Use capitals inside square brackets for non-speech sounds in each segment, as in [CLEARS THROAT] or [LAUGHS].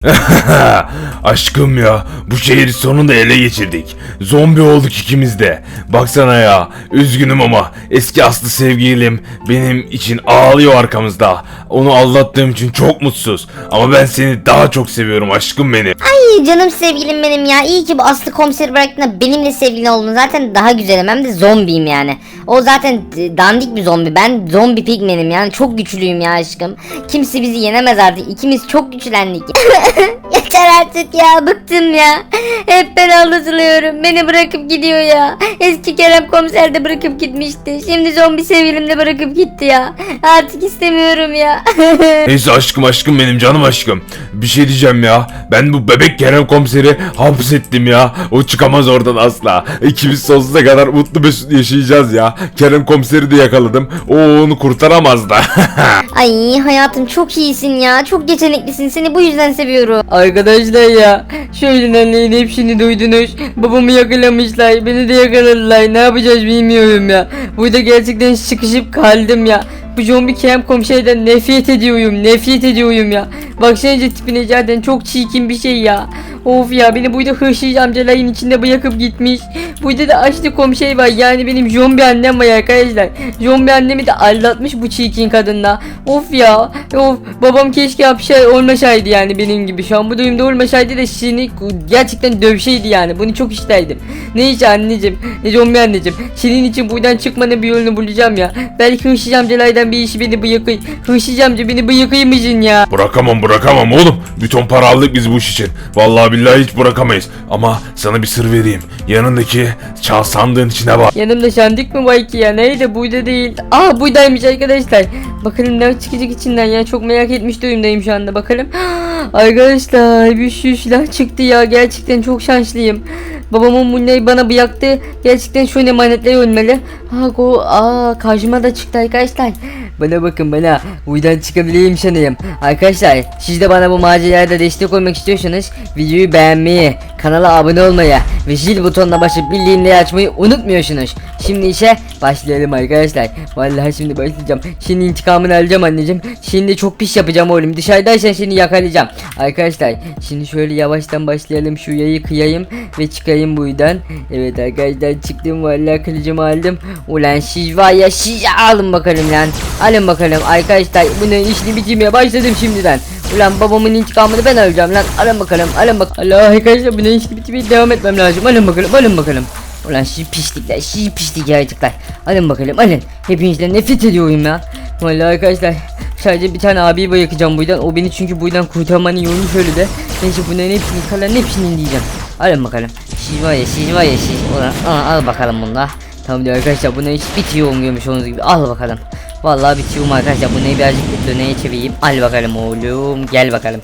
[LAUGHS] Aşkım ya bu şehri sonunda ele geçirdik. Zombi olduk ikimiz de. Baksana ya üzgünüm ama eski aslı sevgilim benim için ağlıyor arkamızda. Onu aldattığım için çok mutsuz. Ama ben seni daha çok seviyorum aşkım benim. Ay canım sevgilim benim ya. İyi ki bu Aslı komiseri bıraktın da benimle sevgili oldun. Zaten daha güzelim hem de zombiyim yani. O zaten dandik bir zombi. Ben zombi pigmenim yani. Çok güçlüyüm ya aşkım. Kimse bizi yenemez artık. İkimiz çok güçlendik. [LAUGHS] [LAUGHS] Yeter artık ya. Bıktım ya. Hep ben aldatılıyorum. Beni bırakıp gidiyor ya. Eski Kerem komiser de bırakıp gitmişti. Şimdi zombi sevgilim de bırakıp gitti ya. Artık istemiyorum ya. [LAUGHS] Neyse aşkım aşkım benim canım aşkım. Bir şey diyeceğim ya. Ben bu bebek Kerem komiseri hapsettim ya. O çıkamaz oradan asla. İkimiz sonsuza kadar mutlu mesut yaşayacağız ya. Kerem komiseri de yakaladım. O onu kurtaramaz da. [LAUGHS] Ay hayatım çok iyisin ya. Çok yeteneklisin. Seni bu yüzden seviyorum. Arkadaşlar ya şöyle neyin hepsini duydunuz. Babamı yakalamışlar beni de yakaladılar ne yapacağız bilmiyorum ya. Burada gerçekten sıkışıp kaldım ya. Bu zombi kem komiserden nefret ediyorum nefret ediyorum ya. Baksanıza tipine zaten çok çirkin bir şey ya. Of ya beni burada hırsız amcaların içinde bırakıp gitmiş. Burada da açlı komiser var yani benim zombi annem var arkadaşlar. Zombi annemi de aldatmış bu çirkin kadınla. Of ya of babam keşke hapşe olmasaydı yani benim gibi. Şu an bu durumda olmasaydı da seni gerçekten dövseydi yani. Bunu çok isterdim. Neyse anneciğim. Ne zombi anneciğim. Senin için buradan çıkmanın bir yolunu bulacağım ya. Belki hırsız amcalardan bir işi beni bırakır. Hırsız amca beni bırakır ya? bırakamam bırakamam oğlum. Bir ton para aldık biz bu iş için. Vallahi billahi hiç bırakamayız. Ama sana bir sır vereyim. Yanındaki çal sandığın içine bak. Yanımda mı var ki ya? Neydi? Burada değil. Aa buradaymış arkadaşlar. Bakalım ne çıkacak içinden ya. Çok merak etmiş durumdayım şu anda. Bakalım. [GASPS] Arkadaşlar bir sürü silah çıktı ya. Gerçekten çok şanslıyım. Babamın bunları bana bıraktı. Gerçekten şu emanetler ölmeli. Ha go aa karşıma da çıktı arkadaşlar. Bana bakın bana. Buradan çıkabileyim sanırım. Arkadaşlar siz de bana bu macerada destek olmak istiyorsanız videoyu beğenmeyi, kanala abone olmayı ve zil butonuna basıp bildirimleri açmayı unutmuyorsunuz. Şimdi işe başlayalım arkadaşlar. Vallahi şimdi başlayacağım. Şimdi intikamını alacağım anneciğim. Şimdi çok pis yapacağım oğlum. Dışarıdaysan seni yakalayacağım. Arkadaşlar şimdi şöyle yavaştan başlayalım. Şu yayı kıyayım ve çıkayım buradan. Evet arkadaşlar çıktım vallahi kılıcımı aldım. Ulan siz var ya siz alın bakalım lan. Alın bakalım arkadaşlar bunun işini bitirmeye başladım şimdiden. Ulan babamın intikamını ben alacağım lan. Alın bakalım alın bak. Allah arkadaşlar bunun işini bitirmeye devam etmem lazım. Alın bakalım alın bakalım. Ulan siz pislikler, siz pislik yaratıklar. Alın bakalım alın. Hepinizden nefret ediyorum ya. Vallahi arkadaşlar sadece bir tane abiyi bırakacağım buradan. O beni çünkü buradan kurtarmanın yolunu söyledi. Neyse bunların hepsini kalan hepsini diyeceğim. Alın bakalım. Siz var ya siz var ya siz. Ulan al, al bakalım bunda. Tamam diyor arkadaşlar bunları hiç bitiyorum görmüş olduğunuz gibi. Al bakalım. Vallahi bitiyorum arkadaşlar. Bunları birazcık döneye çevireyim. Al bakalım oğlum. Gel bakalım.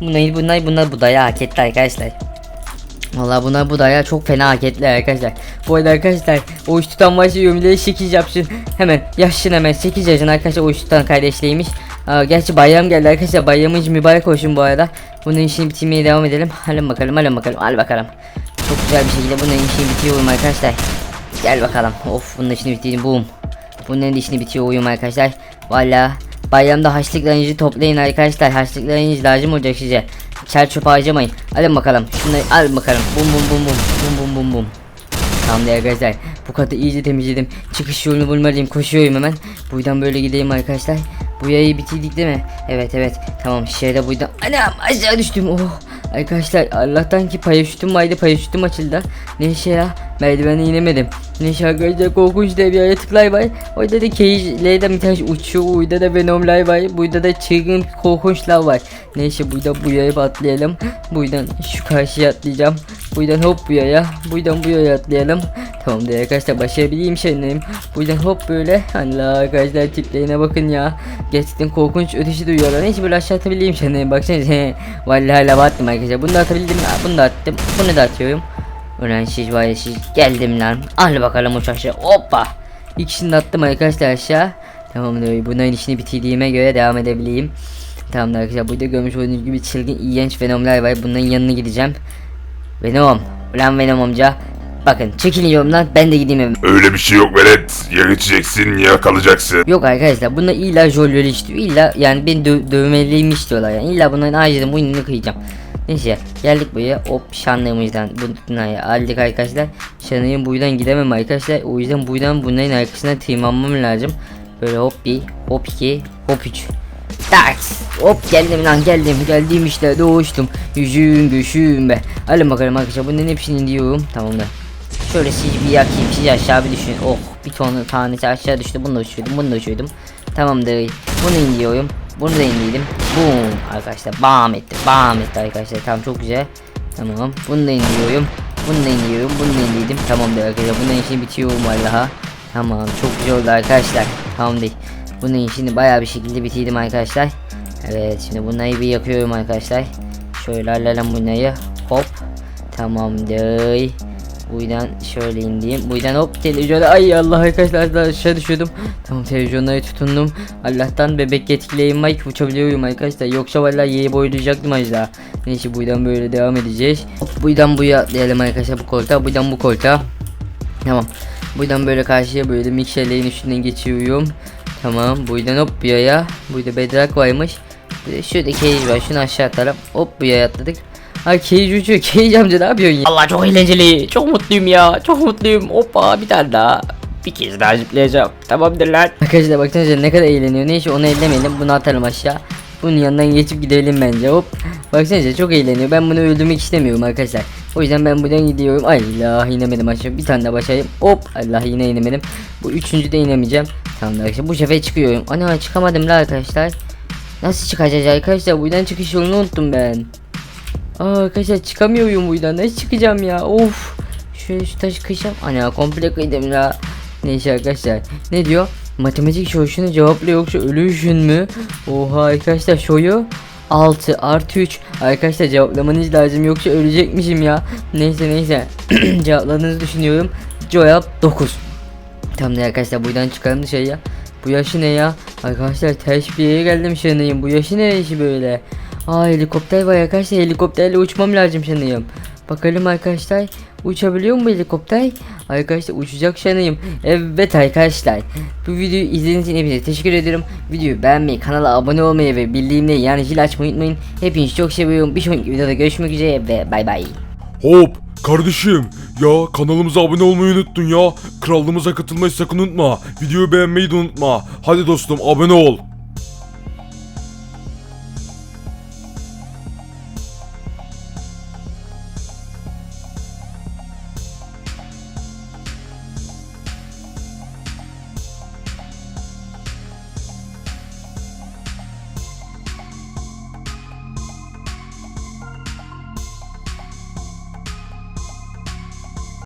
Bunlar bunlar bunlar bu dayağı hak etti arkadaşlar. Vallahi bunlar bu daya çok fena hak ettiler arkadaşlar. Bu arada arkadaşlar oruç tutan varsa yorumları 8 yapsın. Hemen yaşın hemen 8 yaşın arkadaşlar oruç tutan kardeşleymiş. Aa, gerçi bayram geldi arkadaşlar bayramınız mübarek olsun bu arada. Bunun işini bitirmeye devam edelim. Alın bakalım alın bakalım al bakalım. Çok güzel bir şekilde bunun işini bitiriyorum arkadaşlar. Gel bakalım. Of bunun işini bitirdim boom. Bunların işini bitiriyorum arkadaşlar. Valla bayramda haçlıklarınızı toplayın arkadaşlar. Haçlıklarınız lazım olacak size. Çer çöp harcamayın. Alın bakalım. Şunları al bakalım. Bum bum bum bum. Bum bum bum bum. Tamamdır arkadaşlar. Bu katı iyice temizledim. Çıkış yolunu bulmalıyım. Koşuyorum hemen. Buradan böyle gideyim arkadaşlar. Bu yayı bitirdik değil mi? Evet evet. Tamam şöyle buradan. Anam aşağı düştüm. Oh. Arkadaşlar Allah'tan ki paraşütüm vardı. Paraşütüm açıldı. Neyse ya. Merdivene inemedim. Neyse arkadaşlar korkunç dev yaratıklar var. Orada da cage'lerden bir tane uçuyor. Burada da venomlar var. Burada da çılgın korkunçlar var. Neyse buradan bu yaya atlayalım. Buradan şu karşıya atlayacağım. Buradan hop bu yaya. Buradan bu yaya atlayalım. Tamamdır arkadaşlar başarabileyim sanırım. Buradan hop böyle. Allah arkadaşlar tiplerine bakın ya. Gerçekten korkunç ötesi duyuyorlar. Neyse böyle aşağı atabileyim sanırım. Baksanıza. Vallahi lava attım arkadaşlar. Bunu da atabildim. Bunu da attım. Bunu da atıyorum. Ulan siz var ya siz geldim lan. Al bakalım uç aşağı. Hoppa. İkisini de attım arkadaşlar aşağı. Tamamdır. Bunların işini bitirdiğime göre devam edebileyim. Tamamdır arkadaşlar. Burada görmüş olduğunuz gibi çılgın iğrenç venomlar var. Bunların yanına gideceğim. Venom. Ulan Venom amca. Bakın çekilin yolumdan ben de gideyim evime. Öyle bir şey yok velet. Ya geçeceksin ya kalacaksın. Yok arkadaşlar bunda illa jolleri istiyor. İlla yani beni dö dövmeliyim istiyorlar yani. İlla bunların acilen boynunu kıyacağım. Neyse geldik buraya hop şanlığımızdan bu binaya aldık arkadaşlar. Şanlığın buradan gidemem arkadaşlar. O yüzden buradan bunların arkasına tırmanmam lazım. Böyle hop bir hop iki hop üç. Tak hop geldim lan geldim geldim işte doğuştum. Yüzüm göğsüm be. Alın bakalım arkadaşlar bunların hepsini diyorum. Tamamdır. Şöyle siz bir yakayım siz aşağı bir düşün. Oh bir ton tanesi aşağı düştü. Bunu da uçurdum bunu da uçurdum. Tamamdır. Bunu indiriyorum. Bunu da indirdim. Boom arkadaşlar bam etti. Bam etti arkadaşlar. Tamam çok güzel. Tamam. Bunu da indiriyorum. Bunu da indiriyorum. Bunu da indirdim. Tamamdır arkadaşlar. Bunun işini bitiriyorum vallaha. Tamam çok güzel oldu arkadaşlar. Tamam değil. Bunun işini bayağı bir şekilde bitirdim arkadaşlar. Evet şimdi bunları bir yakıyorum arkadaşlar. Şöyle alalım bunları. Hop. Tamamdır. Buradan şöyle ineyim. Buradan hop televizyona ay Allah arkadaşlar aşağı düşüyordum. Tamam televizyonlara tutundum. Allah'tan bebek etkileyim Mike uçabiliyorum arkadaşlar. Yoksa vallahi yeri boylayacaktım acaba. Neyse buradan böyle devam edeceğiz. Hop buradan buraya atlayalım arkadaşlar bu koltuğa. Buradan bu koltuğa. Tamam. Buradan böyle karşıya böyle mikserlerin üstünden geçiyorum. Tamam. Buradan hop buraya. Burada bedrak varmış. Bir de Şurada cage var. Şunu aşağı atalım. Hop buraya atladık. Ay cage uçuyor. Cage amca ne yapıyorsun ya? Allah çok eğlenceli. Çok mutluyum ya. Çok mutluyum. Hoppa bir tane daha. Bir kez daha zıplayacağım. Tamamdır lan. Arkadaşlar baksanıza ne kadar eğleniyor. Neyse onu ellemeyelim. Bunu atalım aşağı. Bunun yanından geçip gidelim bence. Hop. Baksanıza çok eğleniyor. Ben bunu öldürmek istemiyorum arkadaşlar. O yüzden ben buradan gidiyorum. Ay Allah inemedim aşağı. Bir tane daha başlayayım. Hop. Allah yine inemedim. Bu üçüncü de inemeyeceğim. Tamam arkadaşlar bu sefer çıkıyorum. Ana çıkamadım la arkadaşlar. Nasıl çıkacağız arkadaşlar? Buradan çıkış yolunu unuttum ben. Aa arkadaşlar çıkamıyorum buradan. Nasıl çıkacağım ya? Of. Şöyle şu taşı kışam. Ana komple kıydım la. Neyse arkadaşlar. Ne diyor? Matematik sorusunu cevapla yoksa ölürsün mü? Oha arkadaşlar soru 6 artı 3 Arkadaşlar cevaplamanız lazım yoksa ölecekmişim ya Neyse neyse [CLEARS THROAT] Cevapladığınızı düşünüyorum Cevap 9 Tamam da arkadaşlar buradan çıkalım dışarıya Bu yaşı ne ya Arkadaşlar ters bir yere geldim sanırım Bu yaşı neresi böyle Aa helikopter var arkadaşlar helikopterle uçmam lazım sanırım Bakalım arkadaşlar uçabiliyor mu helikopter? Arkadaşlar uçacak sanırım. Evet arkadaşlar. Bu videoyu izlediğiniz için hepinize teşekkür ederim. Videoyu beğenmeyi, kanala abone olmayı ve bildirimleri yani zil açmayı unutmayın. Hepinizi çok seviyorum. Bir sonraki videoda görüşmek üzere ve bay bay. Hop kardeşim ya kanalımıza abone olmayı unuttun ya. Krallığımıza katılmayı sakın unutma. Videoyu beğenmeyi de unutma. Hadi dostum abone ol.